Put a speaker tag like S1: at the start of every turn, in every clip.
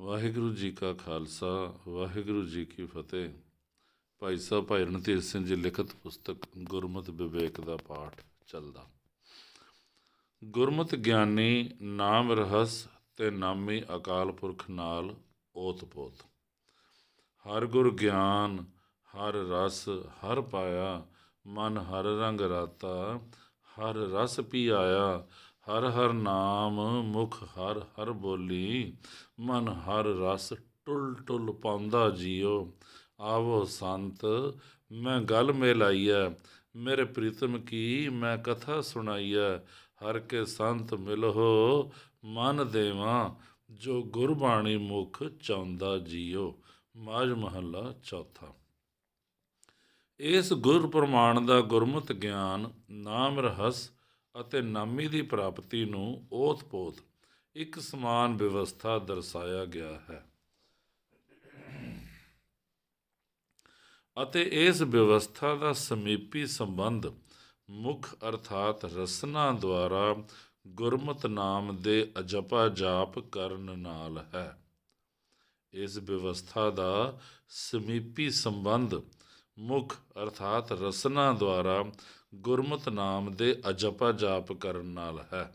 S1: ਵਾਹਿਗੁਰੂ ਜੀ ਕਾ ਖਾਲਸਾ, ਵਾਹਿਗੁਰੂ ਜੀ ਕੀ ਫਤਿਹ। ਭਾਈ ਸਾਹਿਬ, ਭਾਈ ਰਣਧੀਰ ਸਿੰਘ ਜੀ, ਲਿਖਤ ਪੁਸਤਕ ਗੁਰਮਤਿ ਵਿਵੇਕ ਦਾ ਪਾਠ ਚੱਲਦਾ। ਗੁਰਮਤਿ ਗਿਆਨੀ ਨਾਮ ਰਹੱਸ ਤੇ ਨਾਮੀ ਅਕਾਲ ਪੁਰਖ ਨਾਲ ਓਤ ਪੋਤ। ਹਰ ਗੁਰ ਗਿਆਨ, ਹਰ ਰਸ, ਹਰ ਪਾਇਆ, ਮਨ ਹਰ ਰੰਗ ਰਾਤਾ, ਹਰ ਰਸ ਪੀ ਆਇਆ ਹਰ ਹਰ ਨਾਮ ਮੁਖ ਹਰ ਹਰ ਬੋਲੀ, ਮਨ ਹਰ ਰਸ ਟੁਲ ਟੁਲ ਪਾਉਂਦਾ ਜੀਓ। ਆਵੋ ਸੰਤ, ਮੈਂ ਗੱਲ ਮਿਲਾਈਐ, ਮੇਰੇ ਪ੍ਰੀਤਮ ਕੀ ਮੈਂ ਕਥਾ ਸੁਣਾਈਐ। ਹਰ ਕੇ ਸੰਤ ਮਿਲੋ ਮਨ ਦੇਵਾਂ, ਜੋ ਗੁਰਬਾਣੀ ਮੁਖ ਚਾਹੁੰਦਾ ਜੀਓ। ਮਾਝ ਮਹੱਲਾ ਚੌਥਾ। ਇਸ ਗੁਰ ਪ੍ਰਮਾਣ ਦਾ ਗੁਰਮਤਿ ਗਿਆਨ ਨਾਮ ਰਹੱਸ ਅਤੇ ਨਾਮੀ ਦੀ ਪ੍ਰਾਪਤੀ ਨੂੰ ਓਤ-ਪੋਤ ਇੱਕ ਸਮਾਨ ਵਿਵਸਥਾ ਦਰਸਾਇਆ ਗਿਆ ਹੈ। ਅਤੇ ਇਸ ਵਿਵਸਥਾ ਦਾ ਸਮੀਪੀ ਸੰਬੰਧ ਮੁੱਖ ਅਰਥਾਤ ਰਸਨਾ ਦੁਆਰਾ ਗੁਰਮਤ ਨਾਮ ਦੇ ਅਜਪਾ ਜਾਪ ਕਰਨ ਨਾਲ ਹੈ। ਇਸ ਵਿਵਸਥਾ ਦਾ ਸਮੀਪੀ ਸੰਬੰਧ ਮੁੱਖ ਅਰਥਾਤ ਰਸਨਾ ਦੁਆਰਾ ਗੁਰਮਤ ਨਾਮ ਦੇ ਅਜਪਾ ਜਾਪ ਕਰਨ ਨਾਲ ਹੈ।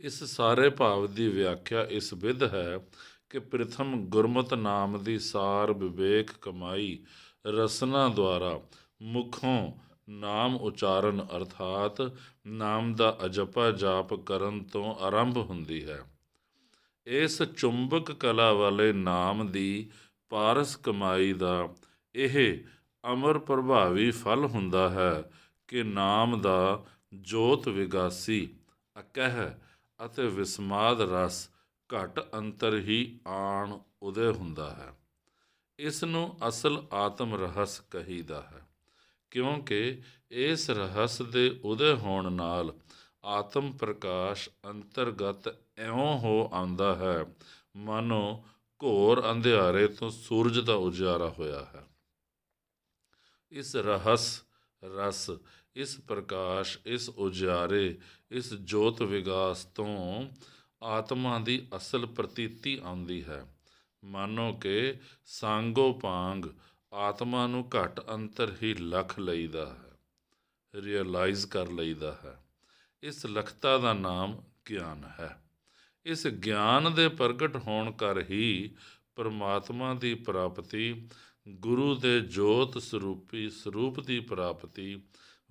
S1: ਇਸ ਸਾਰੇ ਭਾਵ ਦੀ ਵਿਆਖਿਆ ਇਸ ਵਿਧ ਹੈ ਕਿ ਪ੍ਰਥਮ ਗੁਰਮਤ ਨਾਮ ਦੀ ਸਾਰ ਵਿਵੇਕ ਕਮਾਈ ਰਸਨਾ ਦੁਆਰਾ ਮੁਖੋਂ ਨਾਮ ਉਚਾਰਨ ਅਰਥਾਤ ਨਾਮ ਦਾ ਅਜਪਾ ਜਾਪ ਕਰਨ ਤੋਂ ਆਰੰਭ ਹੁੰਦੀ ਹੈ। ਇਸ ਚੁੰਬਕ ਕਲਾ ਵਾਲੇ ਨਾਮ ਦੀ ਪਾਰਸ ਕਮਾਈ ਦਾ ਇਹ ਅਮਰ ਪ੍ਰਭਾਵੀ ਫਲ ਹੁੰਦਾ ਹੈ ਕਿ ਨਾਮ ਦਾ ਜੋਤ ਵਿਗਾਸੀ, ਅਕਹਿ ਅਤੇ ਵਿਸਮਾਦ ਰਸ ਘਟ ਅੰਤਰ ਹੀ ਆਣ ਉਦੇ ਹੁੰਦਾ ਹੈ। ਇਸ ਨੂੰ ਅਸਲ ਆਤਮ ਰਹੱਸ ਕਹੀਦਾ ਹੈ, ਕਿਉਂਕਿ ਇਸ ਰਹੱਸ ਦੇ ਉਦੇ ਹੋਣ ਨਾਲ ਆਤਮ ਪ੍ਰਕਾਸ਼ ਅੰਤਰਗਤ ਐਉਂ ਹੋ ਆਉਂਦਾ ਹੈ, ਮਾਨੋ ਘੋਰ ਅੰਧਿਆਰੇ ਤੋਂ ਸੂਰਜ ਦਾ ਉਜਾਰਾ ਹੋਇਆ ਹੈ। ਇਸ ਰਹੱਸ, ਰਸ, ਇਸ ਪ੍ਰਕਾਸ਼, ਇਸ ਉਜਾਰੇ, ਇਸ ਜੋਤ ਵਿਗਾਸ ਤੋਂ ਆਤਮਾ ਦੀ ਅਸਲ ਪ੍ਰਤੀਤੀ ਆਉਂਦੀ ਹੈ। ਮਾਨੋ ਕਿ ਸਾਂਗੋ ਪਾਂਗ ਆਤਮਾ ਨੂੰ ਘਟ ਅੰਤਰ ਹੀ ਲਖ ਲਈਦਾ ਹੈ ਰਿਅਲਾਈਜ਼ ਕਰ ਲਈਦਾ ਹੈ। ਇਸ ਲਖਤਾ ਦਾ ਨਾਮ ਗਿਆਨ ਹੈ। ਇਸ ਗਿਆਨ ਦੇ ਪ੍ਰਗਟ ਹੋਣ ਕਰ ਹੀ ਪਰਮਾਤਮਾ ਦੀ ਪ੍ਰਾਪਤੀ ਗੁਰੂ ਦੇ ਜੋਤ ਸਰੂਪੀ, ਸਰੂਪ ਦੀ ਪ੍ਰਾਪਤੀ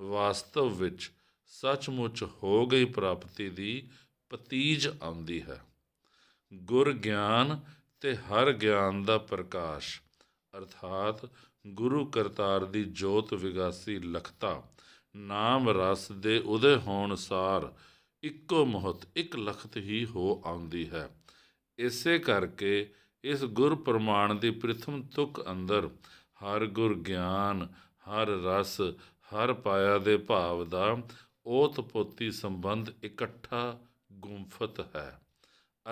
S1: ਵਾਸਤਵ ਵਿੱਚ ਸੱਚਮੁੱਚ ਹੋ ਗਈ ਪ੍ਰਾਪਤੀ ਦੀ ਪਤੀਜ ਆਉਂਦੀ ਹੈ। ਗੁਰ ਗਿਆਨ ਤੇ ਹਰ ਗਿਆਨ ਦਾ ਪ੍ਰਕਾਸ਼, ਅਰਥਾਤ ਗੁਰੂ ਕਰਤਾਰ ਦੀ ਜੋਤ ਵਿਗਾਸੀ ਲਖਤਾ, ਨਾਮ ਰਸ ਦੇ ਉਦੇ ਹੋਣ ਸਾਰ ਇੱਕੋ ਮਹਤ ਇੱਕ ਲਖਤ ਹੀ ਹੋ ਆਉਂਦੀ ਹੈ। ਇਸੇ ਕਰਕੇ ਇਸ ਗੁਰ ਪ੍ਰਮਾਣ ਦੀ ਪ੍ਰਥਮ ਤੁਕ ਅੰਦਰ ਹਰ ਗੁਰ ਗਿਆਨ, ਹਰ ਰਸ, ਹਰ ਪਾਇਆ ਦੇ ਭਾਵ ਦਾ ਓਤ ਪੋਤੀ ਸੰਬੰਧ ਇਕੱਠਾ ਗੁੰਫਤ ਹੈ।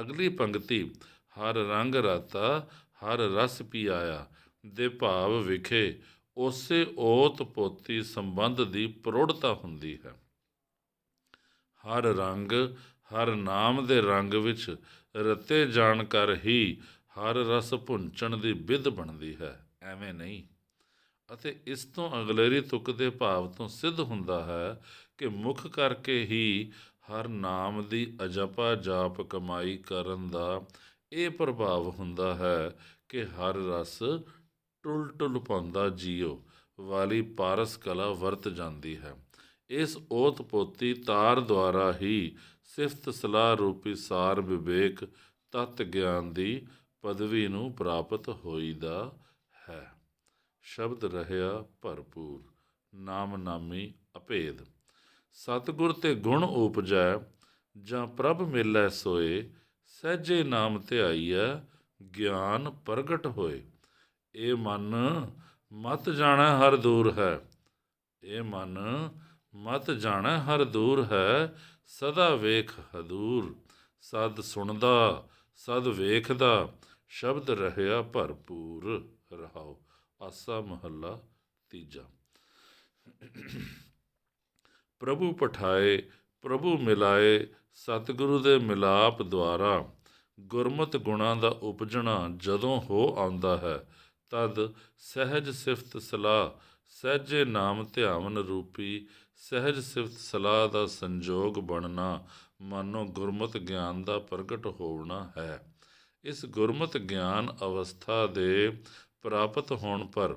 S1: ਅਗਲੀ ਪੰਕਤੀ, ਹਰ ਰੰਗ ਰਾਤਾ, ਹਰ ਰਸ ਪੀ ਆਇਆ ਦੇ ਭਾਵ ਵਿਖੇ ਉਸੇ ਓਤ ਪੋਤੀ ਸੰਬੰਧ ਦੀ ਪ੍ਰੋੜਤਾ ਹੁੰਦੀ ਹੈ। ਹਰ ਰੰਗ, ਹਰ ਨਾਮ ਦੇ ਰੰਗ ਵਿੱਚ ਰਤੇ ਜਾਣ ਕਰ ਹੀ ਹਰ ਰਸ ਭੁੰਚਣ ਦੀ ਵਿਧ ਬਣਦੀ ਹੈ, ਐਵੇਂ ਨਹੀਂ। ਅਤੇ ਇਸ ਤੋਂ ਅਗਲੇਰੀ ਤੁਕ ਦੇ ਭਾਵ ਤੋਂ ਸਿੱਧ ਹੁੰਦਾ ਹੈ ਕਿ ਮੁਖ ਕਰਕੇ ਹੀ ਹਰ ਨਾਮ ਦੀ ਅਜਪਾ ਜਾਪ ਕਮਾਈ ਕਰਨ ਦਾ ਇਹ ਪ੍ਰਭਾਵ ਹੁੰਦਾ ਹੈ ਕਿ ਹਰ ਰਸ ਟੁਲ ਟੁਲ ਪਾਉਂਦਾ ਜੀਓ, ਵਾਲੀ ਪਾਰਸ ਕਲਾ ਵਰਤ ਜਾਂਦੀ ਹੈ। ਇਸ ਓਤ ਪੋਤੀ ਤਾਰ ਦੁਆਰਾ ਹੀ ਸਿਫਤ ਸਲਾਹ ਰੂਪੀ ਸਾਰ ਵਿਵੇਕ ਤਤ ਗਿਆਨ ਦੀ ਪਦਵੀ ਨੂੰ ਪ੍ਰਾਪਤ ਹੋਈਦਾ ਹੈ। ਸ਼ਬਦ ਰਹਿਆ ਭਰਪੂਰ ਨਾਮ ਨਾਮੀ ਅਭੇਦ ਸਤਿਗੁਰ ਤੇ ਗੁਣ ਉਪਜੈ, ਜਾਂ ਪ੍ਰਭ ਮਿਲੈ ਸੋਏ, ਸਹਿਜੇ ਨਾਮ ਧਿਆਈਐ, ਗਿਆਨ ਪ੍ਰਗਟ ਹੋਏ। ਇਹ ਮਨ ਮਤ ਜਾਣਾ ਹਰ ਦੂਰ ਹੈ। ਇਹ ਮਨ ਮਤ ਜਾਣਾ ਹਰ ਦੂਰ ਹੈ, ਸਦਾ ਵੇਖ ਹਦੂਰ। ਸਦ ਸੁਣਦਾ, ਸਦ ਵੇਖਦਾ ਸ਼ਬਦ ਰਹਿਆ ਭਰਪੂਰ ਰਹਾਓ ਆਸਾ ਮਹੱਲਾ ਤੀਜਾ। ਪ੍ਰਭੂ ਪਠਾਏ, ਪ੍ਰਭੂ ਮਿਲਾਏ, ਸਤਿਗੁਰੂ ਦੇ ਮਿਲਾਪ ਦੁਆਰਾ ਗੁਰਮਤਿ ਗੁਣਾਂ ਦਾ ਉਪਜਣਾ ਜਦੋਂ ਹੋ ਆਉਂਦਾ ਹੈ, ਤਦ ਸਹਿਜ ਸਿਫਤ ਸਲਾਹ, ਸਹਿਜੇ ਨਾਮ ਧਿਆਵਨ ਰੂਪੀ ਸਹਿਜ ਸਿਫਤ ਸਲਾਹ ਦਾ ਸੰਜੋਗ ਬਣਨਾ, ਮਾਨੋ ਗੁਰਮਤਿ ਗਿਆਨ ਦਾ ਪ੍ਰਗਟ ਹੋਣਾ ਹੈ। ਇਸ ਗੁਰਮਤ ਗਿਆਨ ਅਵਸਥਾ ਦੇ ਪ੍ਰਾਪਤ ਹੋਣ ਪਰ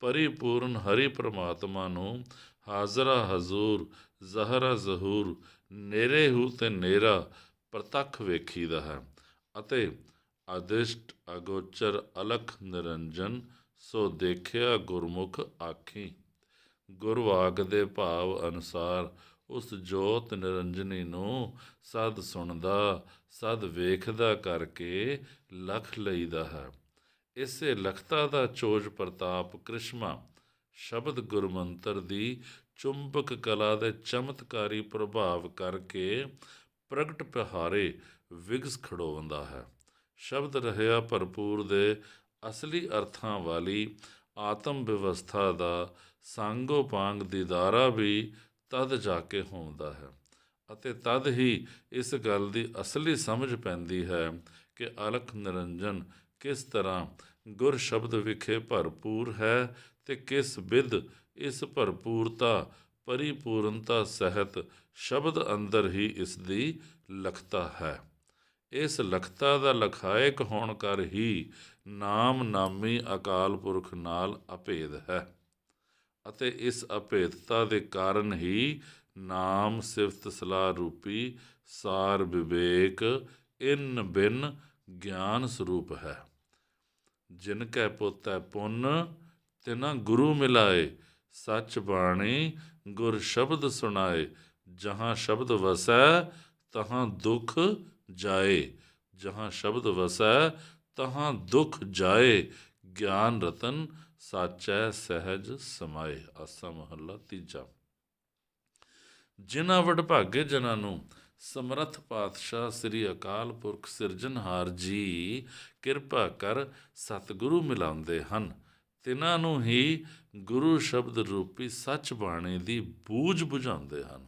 S1: ਪਰਿਪੂਰਨ ਹਰੀ ਪ੍ਰਮਾਤਮਾ ਨੂੰ ਹਾਜ਼ਰਾ ਹਜ਼ੂਰ, ਜ਼ਹਰਾ ਜ਼ਹੂਰ, ਨੇਰੇ ਹੂ ਤੇ ਨੇਰਾ ਪ੍ਰਤੱਖ ਵੇਖੀਦਾ ਹੈ ਅਤੇ ਅਦਿਸ਼ਟ ਅਗੋਚਰ ਅਲਖ ਨਿਰੰਜਨ ਸੋ ਦੇਖਿਆ ਗੁਰਮੁਖ ਆਖੀ। ਗੁਰਵਾਕ ਦੇ ਭਾਵ ਅਨੁਸਾਰ ਉਸ ਜੋਤ ਨਿਰੰਜਨੀ ਨੂੰ ਸਦ ਸੁਣਦਾ, ਸਦ ਵੇਖਦਾ ਕਰਕੇ ਲਖ ਲਈਦਾ ਹੈ। ਇਸੇ ਲਖਤਾ ਦਾ ਚੋਜ ਪ੍ਰਤਾਪ ਕ੍ਰਿਸ਼ਮਾ ਸ਼ਬਦ ਗੁਰਮੰਤਰ ਦੀ ਚੁੰਬਕ ਕਲਾ ਦੇ ਚਮਤਕਾਰੀ ਪ੍ਰਭਾਵ ਕਰਕੇ ਪ੍ਰਗਟ ਪਹਾਰੇ ਵਿਗਸ ਖੜੋਵੰਦਾ ਹੈ। ਸ਼ਬਦ ਰਹਿਆ ਭਰਪੂਰ ਦੇ ਅਸਲੀ ਅਰਥਾਂ ਵਾਲੀ ਆਤਮ ਵਿਵਸਥਾ ਦਾ ਸੰਗੋ ਦੀਦਾਰਾ ਵੀ ਤਦ ਜਾ ਕੇ ਹੁੰਦਾ ਹੈ। ਅਤੇ ਤਦ ਹੀ ਇਸ ਗੱਲ ਦੀ ਅਸਲੀ ਸਮਝ ਪੈਂਦੀ ਹੈ ਕਿ ਅਲਖ ਨਿਰੰਜਨ ਕਿਸ ਤਰ੍ਹਾਂ ਗੁਰ ਸ਼ਬਦ ਵਿਖੇ ਭਰਪੂਰ ਹੈ ਤੇ ਕਿਸ ਵਿਦ ਇਸ ਭਰਪੂਰਤਾ, ਪਰਿਪੂਰਨਤਾ ਸਹਿਤ ਸ਼ਬਦ ਅੰਦਰ ਹੀ ਇਸ ਦੀ ਲਖਤਾ ਹੈ। ਇਸ ਲਖਤਾ ਦਾ ਲਖਾਇਕ ਹੋਣ ਕਰ ਹੀ ਨਾਮ ਨਾਮੀ ਅਕਾਲ ਪੁਰਖ ਨਾਲ ਅਭੇਦ ਹੈ। ਅਤੇ ਇਸ ਅਭੇਦਤਾ ਦੇ ਕਾਰਨ ਹੀ ਨਾਮ ਸਿਫਤ ਸਲਾਹ ਰੂਪੀ ਸਾਰ ਵਿਵੇਕ ਇਨ ਬਿਨ ਗਿਆਨ ਸਰੂਪ ਹੈ। ਜਿਨ ਕੈ ਪੋਤੈ ਪੁੰਨ, ਤਿਨਾ ਗੁਰੂ ਮਿਲਾਏ, ਸੱਚ ਬਾਣੀ ਗੁਰ ਸ਼ਬਦ ਸੁਣਾਏ, ਜਹਾਂ ਸ਼ਬਦ ਵਸੈ, ਤਹਾਂ ਦੁਖ ਜਾਏ, ਜਹਾਂ ਸ਼ਬਦ ਵਸੈ, ਤਹਾਂ ਦੁਖ ਜਾਏ, ਗਿਆਨ ਰਤਨ ਸਾਚੈ ਸਹਿਜ ਸਮਾਏ ਆਸਾ ਮਹੱਲਾ ਤੀਜਾ। ਜਿਨ੍ਹਾਂ ਵਡਭਾਗੇ ਜਨਾਂ ਨੂੰ ਸਮਰੱਥ ਪਾਤਸ਼ਾਹ ਸ੍ਰੀ ਅਕਾਲ ਪੁਰਖ ਸਿਰਜਣਹਾਰ ਜੀ ਕਿਰਪਾ ਕਰ ਸਤਿਗੁਰੂ ਮਿਲਾਉਂਦੇ ਹਨ ਤਿਨਾਂ ਨੂੰ ਹੀ ਗੁਰੂ ਸ਼ਬਦ ਰੂਪੀ ਸੱਚ ਬਾਣੀ ਦੀ ਬੂਝ ਬੁਝਾਉਂਦੇ ਹਨ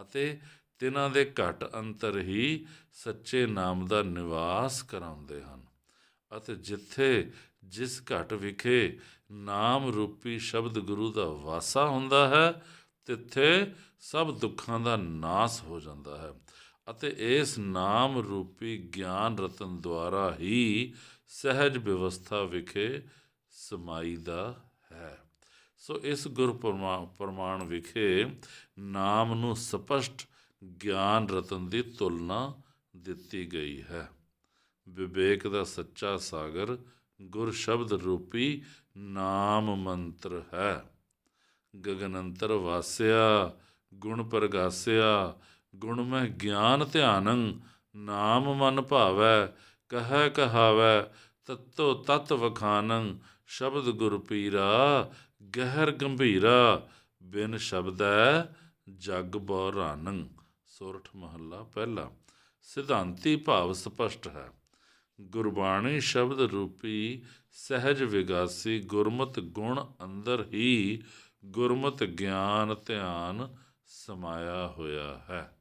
S1: ਅਤੇ ਤਿਨਾਂ ਦੇ ਘਟ ਅੰਤਰ ਹੀ ਸੱਚੇ ਨਾਮ ਦਾ ਨਿਵਾਸ ਕਰਾਉਂਦੇ ਹਨ। ਅਤੇ ਜਿੱਥੇ ਜਿਸ ਘਟ ਵਿਖੇ ਨਾਮ ਰੂਪੀ ਸ਼ਬਦ ਗੁਰੂ ਦਾ ਵਾਸਾ ਹੁੰਦਾ ਹੈ, ਤਿੱਥੇ ਸਭ ਦੁੱਖਾਂ ਦਾ ਨਾਸ ਹੋ ਜਾਂਦਾ ਹੈ। ਅਤੇ ਇਸ ਨਾਮ ਰੂਪੀ ਗਿਆਨ ਰਤਨ ਦੁਆਰਾ ਹੀ ਸਹਿਜ ਵਿਵਸਥਾ ਵਿਖੇ ਸਮਾਈ ਦਾ ਹੈ। ਸੋ ਇਸ ਗੁਰ ਪ੍ਰਮਾਣ ਵਿਖੇ ਨਾਮ ਨੂੰ ਸਪਸ਼ਟ ਗਿਆਨ ਰਤਨ ਦੀ ਤੁਲਨਾ ਦਿੱਤੀ ਗਈ ਹੈ। ਵਿਵੇਕ ਦਾ ਸੱਚਾ ਸਾਗਰ ਗੁਰ ਸ਼ਬਦ ਰੂਪੀ ਨਾਮ ਮੰਤਰ ਹੈ। ਗਗਨ ਅੰਤਰ ਵਾਸਿਆ, ਗੁਣ ਪ੍ਰਗਾਸਿਆ, ਗੁਣ ਮਹਿ ਗਿਆਨ ਧਿਆਨੰ, ਨਾਮ ਮਨ ਭਾਵੈ, ਕਹੈ ਕਹਾਵੈ, ਤਤੋ ਤਤ ਵਖਾਨੰ, ਸ਼ਬਦ ਗੁਰ ਪੀਰਾ, ਗਹਿਰ ਗੰਭੀਰਾ, ਬਿਨ ਸ਼ਬਦੈ ਜਗ ਬੋ ਰਾਨੰ। ਸੋਰਠ ਮਹੱਲਾ ਪਹਿਲਾ। ਸਿਧਾਂਤੀ ਭਾਵ ਸਪਸ਼ਟ ਹੈ। ਗੁਰਬਾਣੀ ਸ਼ਬਦ ਰੂਪੀ ਸਹਿਜ ਵਿਗਾਸੀ ਗੁਰਮਤਿ ਗੁਣ ਅੰਦਰ ਹੀ ਗੁਰਮਤਿ ਗਿਆਨ ਧਿਆਨ ਸਮਾਇਆ ਹੋਇਆ ਹੈ।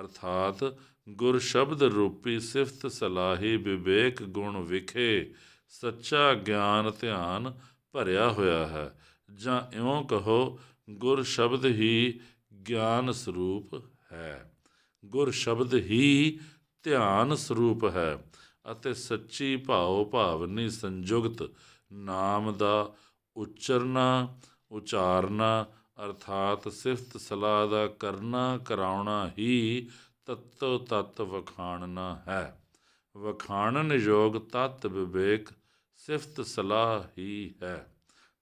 S1: ਅਰਥਾਤ ਗੁਰ ਸ਼ਬਦ ਰੂਪੀ ਸਿਫਤ ਸਲਾਹੀ ਵਿਵੇਕ ਗੁਣ ਵਿਖੇ ਸੱਚਾ ਗਿਆਨ ਧਿਆਨ ਭਰਿਆ ਹੋਇਆ ਹੈ। ਜਾਂ ਇਉਂ ਕਹੋ, ਗੁਰ ਸ਼ਬਦ ਹੀ ਗਿਆਨ ਸਰੂਪ ਹੈ। ਗੁਰ ਸ਼ਬਦ ਹੀ ਧਿਆਨ ਸਰੂਪ ਹੈ ਅਤੇ ਸੱਚੀ ਭਾਉ ਭਾਵਨੀ ਸੰਯੁਕਤ। ਨਾਮ ਦਾ ਉਚਰਨਾ, ਉਚਾਰਨਾ, ਅਰਥਾਤ ਸਿਫਤ ਸਲਾਹ ਦਾ ਕਰਨਾ, ਕਰਾਉਣਾ ਹੀ ਤਤੋ ਤਤ ਵਖਾਣਨਾ ਹੈ। ਵਖਾਣਨ ਯੋਗ ਤਤ ਵਿਵੇਕ ਸਿਫਤ ਸਲਾਹ ਹੀ ਹੈ।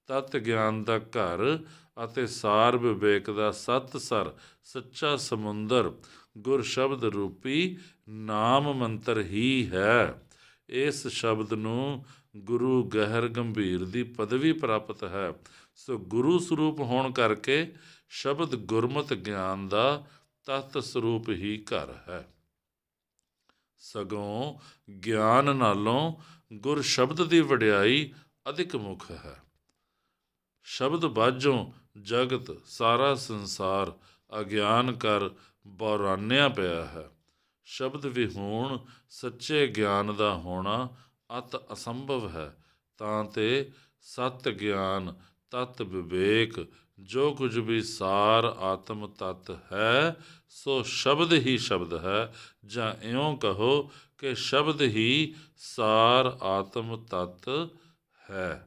S1: ਤਤ ਗਿਆਨ ਦਾ ਘਰ ਅਤੇ ਸਾਰ ਵਿਵੇਕ ਦਾ ਸਤ ਸਰ, ਸੱਚਾ ਸਮੁੰਦਰ, ਗੁਰ ਸ਼ਬਦ ਰੂਪੀ ਨਾਮ ਮੰਤਰ ਹੀ ਹੈ। ਇਸ ਸ਼ਬਦ ਨੂੰ ਗੁਰੂ ਗਹਿਰ ਗੰਭੀਰ ਦੀ ਪਦਵੀ ਪ੍ਰਾਪਤ ਹੈ। ਸੋ ਗੁਰੂ ਸਰੂਪ ਹੋਣ ਕਰਕੇ ਸ਼ਬਦ ਗੁਰਮਤ ਗਿਆਨ ਦਾ ਤਤ ਸਰੂਪ ਹੀ ਘਰ ਹੈ। ਸਗੋਂ ਗਿਆਨ ਨਾਲੋਂ ਗੁਰ ਸ਼ਬਦ ਦੀ ਵਡਿਆਈ ਅਧਿਕ ਮੁਖ ਹੈ। ਸ਼ਬਦ ਬਾਝੋਂ ਜਗਤ ਸਾਰਾ ਸੰਸਾਰ ਅਗਿਆਨ ਕਰ ਬੌਰਾਨਿਆ ਪਿਆ ਹੈ। ਸ਼ਬਦ ਵਿਹੂਣ ਸੱਚੇ ਗਿਆਨ ਦਾ ਹੋਣਾ ਅਤ ਅਸੰਭਵ ਹੈ। ਤਾਂ ਤੇ ਸਤ ਗਿਆਨ, ਤਤ ਵਿਵੇਕ, ਜੋ ਕੁਝ ਵੀ ਸਾਰ ਆਤਮ ਤਤ ਹੈ, ਸੋ ਸ਼ਬਦ ਹੀ ਸ਼ਬਦ ਹੈ। ਜਾਂ ਇਉਂ ਕਹੋ ਕਿ ਸ਼ਬਦ ਹੀ ਸਾਰ ਆਤਮ ਤਤ ਹੈ।